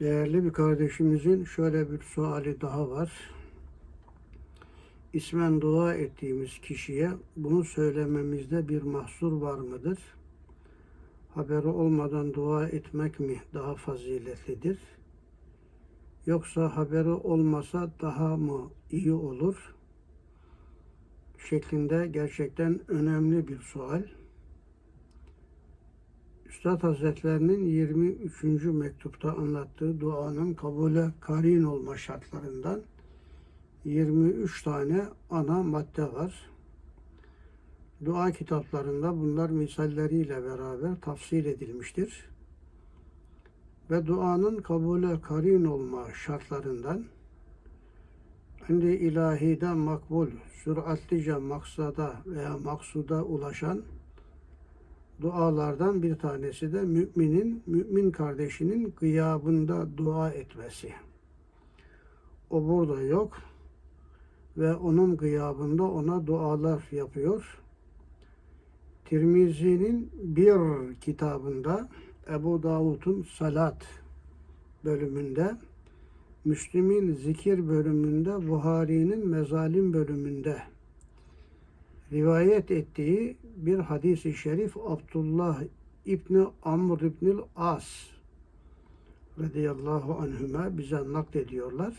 Değerli bir kardeşimizin şöyle bir suali daha var. İsmen dua ettiğimiz kişiye bunu söylememizde bir mahsur var mıdır? Haberi olmadan dua etmek mi daha faziletlidir? Yoksa haberi olmasa daha mı iyi olur? Şeklinde gerçekten önemli bir sual. Üstad Hazretlerinin 23. mektupta anlattığı duanın kabule karin olma şartlarından 23 tane ana madde var. Dua kitaplarında bunlar misalleriyle beraber tafsil edilmiştir. Ve duanın kabule karin olma şartlarından şimdi ilahide makbul, süratlice maksada veya maksuda ulaşan dualardan bir tanesi de müminin, mümin kardeşinin gıyabında dua etmesi. O burada yok ve onun gıyabında ona dualar yapıyor. Tirmizi'nin bir kitabında Ebu Davud'un salat bölümünde Müslim'in zikir bölümünde Buhari'nin mezalim bölümünde rivayet ettiği bir hadisi şerif Abdullah İbni Amr İbnil As radıyallahu anhüme bize naklediyorlar.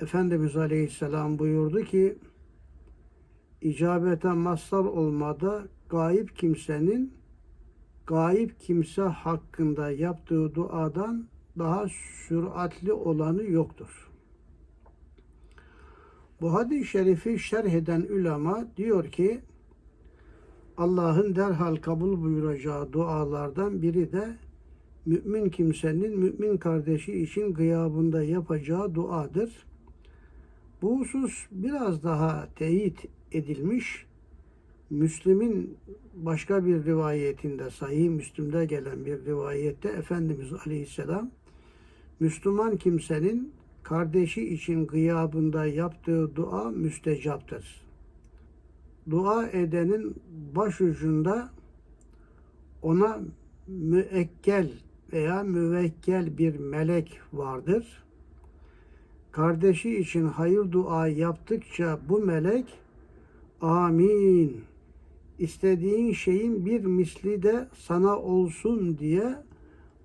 Efendimiz Aleyhisselam buyurdu ki icabete mazhar olmada gayip kimsenin gayip kimse hakkında yaptığı duadan daha süratli olanı yoktur. Bu hadis-i şerifi şerh eden ulema diyor ki Allah'ın derhal kabul buyuracağı dualardan biri de mümin kimsenin mümin kardeşi için gıyabında yapacağı duadır. Bu husus biraz daha teyit edilmiş. Müslim'in başka bir rivayetinde, Sahih Müslim'de gelen bir rivayette Efendimiz Aleyhisselam Müslüman kimsenin kardeşi için gıyabında yaptığı dua müstecaptır. Dua edenin başucunda ona müekkel veya müvekkel bir melek vardır. Kardeşi için hayır dua yaptıkça bu melek amin istediğin şeyin bir misli de sana olsun diye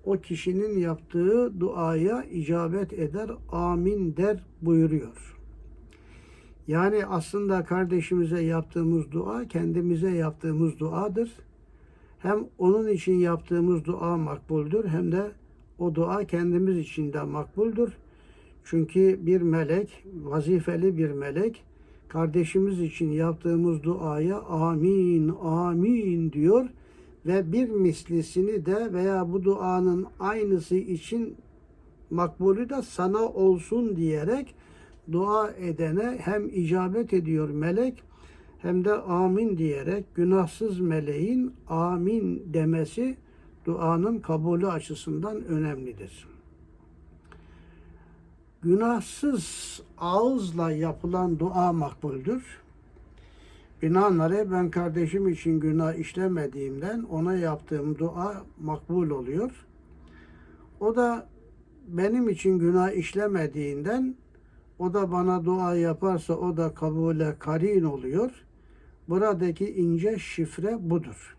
o kişinin yaptığı duaya icabet eder, amin der buyuruyor. Yani aslında kardeşimize yaptığımız dua kendimize yaptığımız duadır. Hem onun için yaptığımız dua makbuldür hem de o dua kendimiz için de makbuldür. Çünkü bir melek, vazifeli bir melek kardeşimiz için yaptığımız duaya amin, amin diyor ve bir mislisini de veya bu duanın aynısı için makbulü de sana olsun diyerek dua edene hem icabet ediyor melek hem de amin diyerek günahsız meleğin amin demesi duanın kabulü açısından önemlidir. Günahsız ağızla yapılan dua makbuldür. Binaenaleyh ben kardeşim için günah işlemediğimden ona yaptığım dua makbul oluyor. O da benim için günah işlemediğinden o da bana dua yaparsa o da kabule karin oluyor. Buradaki ince şifre budur.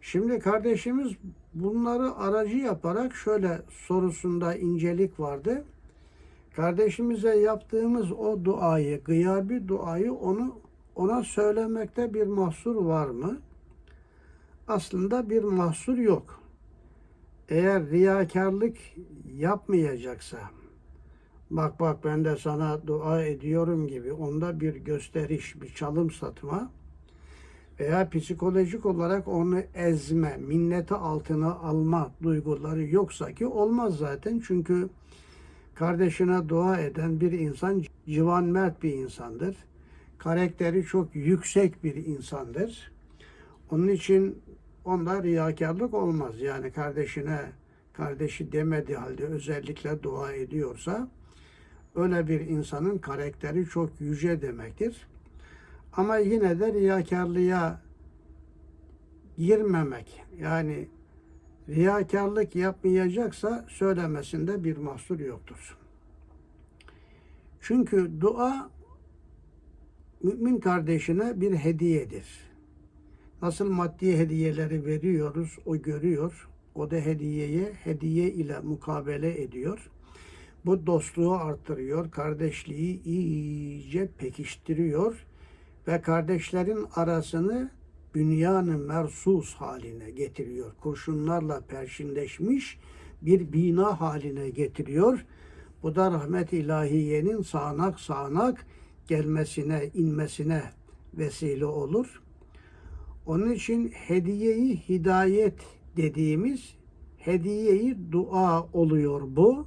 Şimdi kardeşimiz bunları aracı yaparak şöyle sorusunda incelik vardı. Kardeşimize yaptığımız o duayı, gıyabi duayı onu ona söylemekte bir mahsur var mı? Aslında bir mahsur yok. Eğer riyakarlık yapmayacaksa, bak bak ben de sana dua ediyorum gibi onda bir gösteriş, bir çalım satma veya psikolojik olarak onu ezme, minneti altına alma duyguları yoksa ki olmaz zaten. Çünkü kardeşine dua eden bir insan civan mert bir insandır karakteri çok yüksek bir insandır. Onun için onda riyakarlık olmaz. Yani kardeşine kardeşi demediği halde özellikle dua ediyorsa öyle bir insanın karakteri çok yüce demektir. Ama yine de riyakarlığa girmemek yani Riyakarlık yapmayacaksa söylemesinde bir mahsur yoktur. Çünkü dua mümin kardeşine bir hediyedir. Nasıl maddi hediyeleri veriyoruz, o görüyor. O da hediyeye hediye ile mukabele ediyor. Bu dostluğu artırıyor, kardeşliği iyice pekiştiriyor ve kardeşlerin arasını bünyanı mersus haline getiriyor. Kurşunlarla perşinleşmiş bir bina haline getiriyor. Bu da rahmet ilahiyenin sağanak sağanak gelmesine, inmesine vesile olur. Onun için hediyeyi hidayet dediğimiz hediyeyi dua oluyor bu.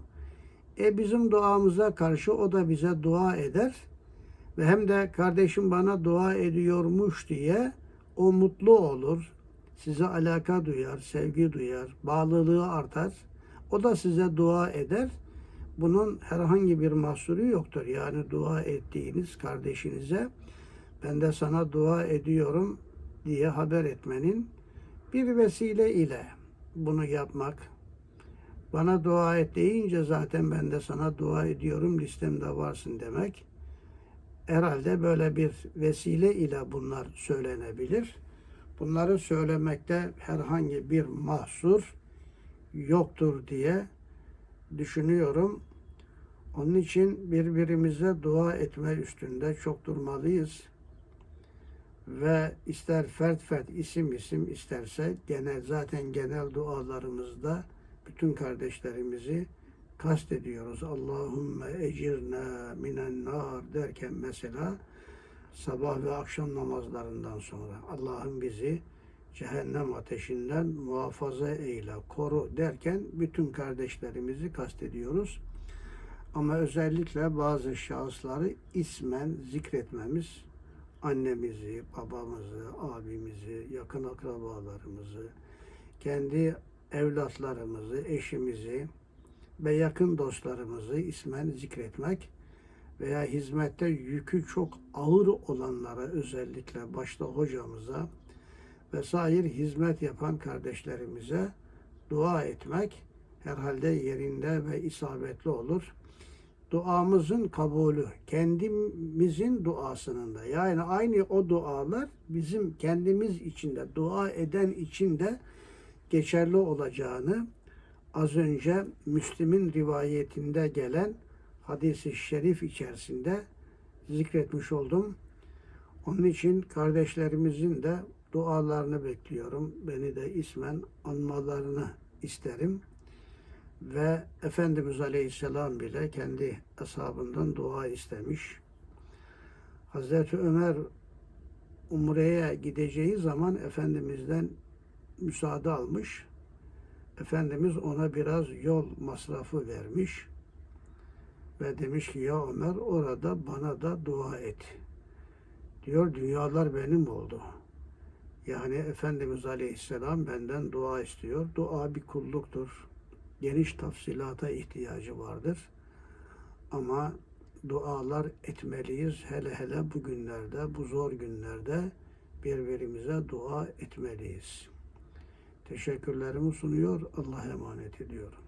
E bizim duamıza karşı o da bize dua eder. Ve hem de kardeşim bana dua ediyormuş diye o mutlu olur. Size alaka duyar, sevgi duyar, bağlılığı artar. O da size dua eder. Bunun herhangi bir mahsuru yoktur. Yani dua ettiğiniz kardeşinize ben de sana dua ediyorum diye haber etmenin bir vesile ile bunu yapmak. Bana dua et deyince zaten ben de sana dua ediyorum listemde varsın demek. Herhalde böyle bir vesile ile bunlar söylenebilir. Bunları söylemekte herhangi bir mahsur yoktur diye düşünüyorum. Onun için birbirimize dua etme üstünde çok durmalıyız. Ve ister fert fert isim isim isterse genel zaten genel dualarımızda bütün kardeşlerimizi kastediyoruz. Allahümme ecirne minen nar derken mesela sabah ve akşam namazlarından sonra Allah'ım bizi cehennem ateşinden muhafaza eyle, koru derken bütün kardeşlerimizi kastediyoruz. Ama özellikle bazı şahısları ismen zikretmemiz, annemizi, babamızı, abimizi, yakın akrabalarımızı, kendi evlatlarımızı, eşimizi ve yakın dostlarımızı ismen zikretmek veya hizmette yükü çok ağır olanlara özellikle başta hocamıza vesaire hizmet yapan kardeşlerimize dua etmek herhalde yerinde ve isabetli olur. Duamızın kabulü, kendimizin duasının da yani aynı o dualar bizim kendimiz içinde, dua eden içinde geçerli olacağını az önce Müslim'in rivayetinde gelen hadisi şerif içerisinde zikretmiş oldum. Onun için kardeşlerimizin de dualarını bekliyorum. Beni de ismen anmalarını isterim. Ve Efendimiz Aleyhisselam bile kendi ashabından dua istemiş. Hazreti Ömer Umre'ye gideceği zaman Efendimiz'den müsaade almış. Efendimiz ona biraz yol masrafı vermiş. Ve demiş ki ya Ömer orada bana da dua et. Diyor dünyalar benim oldu. Yani Efendimiz Aleyhisselam benden dua istiyor. Dua bir kulluktur. Geniş tafsilata ihtiyacı vardır. Ama dualar etmeliyiz. Hele hele bu günlerde, bu zor günlerde birbirimize dua etmeliyiz. Teşekkürlerimi sunuyor. Allah'a emanet ediyorum.